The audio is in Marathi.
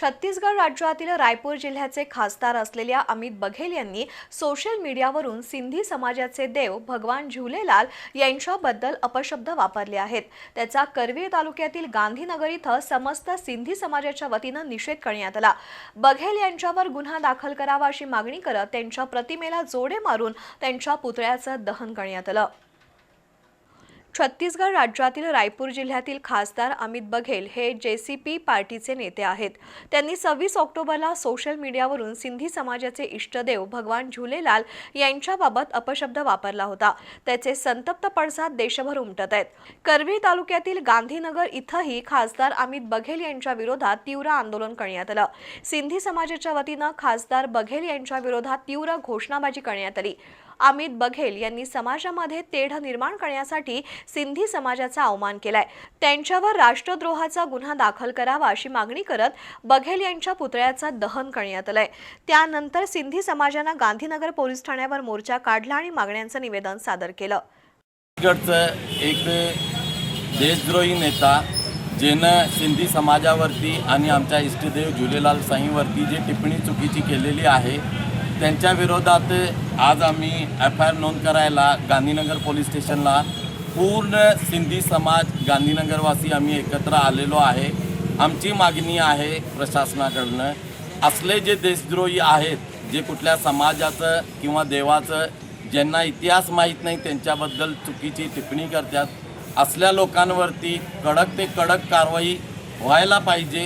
छत्तीसगड राज्यातील रायपूर जिल्ह्याचे खासदार असलेल्या अमित बघेल यांनी सोशल मीडियावरून सिंधी समाजाचे देव भगवान झुलेलाल यांच्याबद्दल अपशब्द वापरले आहेत. त्याचा करवीर तालुक्यातील गांधीनगर इथं समस्त सिंधी समाजाच्या वतीनं निषेध करण्यात आला. बघेल यांच्यावर गुन्हा दाखल करावा अशी मागणी करत त्यांच्या प्रतिमेला जोडे मारून त्यांच्या पुतळ्याचं दहन करण्यात आलं. छत्तीसगड राज्यातील रायपूर जिल्ह्यातील खासदार अमित बघेल हे जे सी पी पार्टीचे नेते आहेत. त्यांनी सव्वीस ऑक्टोबरला सोशल मीडियावरून सिंधी समाजाचे इष्टदेव भगवान झुलेलाल यांच्याबाबत अपशब्द वापरला होता. त्याचे संतप्त पडसाद देशभर उमटत आहेत. करवीर तालुक्यातील गांधीनगर इथंही खासदार अमित बघेल यांच्या विरोधात तीव्र आंदोलन करण्यात आलं. सिंधी समाजाच्या वतीनं खासदार बघेल यांच्या विरोधात तीव्र घोषणाबाजी करण्यात आली. अमित बघेल यांनी समाजामध्ये तेढ निर्माण करण्यासाठी सिंधी समाजाचा अवमान केलाय. त्यांच्यावर राष्ट्रद्रोहाचा गुन्हा दाखल करावा अशी मागणी करत बघेल यांच्या पुतळ्याचं दहन करण्यात आलंय. त्यानंतर सिंधी समाजानं गांधीनगर पोलीस ठाण्यावर मोर्चा काढला आणि मागण्यांचं निवेदन सादर केलं. एक देशद्रोही नेता ज्यानं सिंधी समाजावरती आणि आमच्या इष्टदेव झुलेलाल साईंवरती जी टिप्पणी चुकीची केलेली आहे त्यांच्या विरोधात आज आम्ही एफ आय आर नोंद करायला गांधीनगर पोलीस स्टेशनला पूर्ण सिंधी समाज गांधीनगरवासी आम्ही एकत्र आलेलो आहे. आमची मागणी आहे प्रशासनाकडनं असले जे देशद्रोही आहेत जे कुठल्या समाजाचं किंवा देवाचं ज्यांना इतिहास माहीत नाही त्यांच्याबद्दल चुकीची टिप्पणी करतात असल्या लोकांवरती कडक ते कडक कारवाई व्हायला पाहिजे.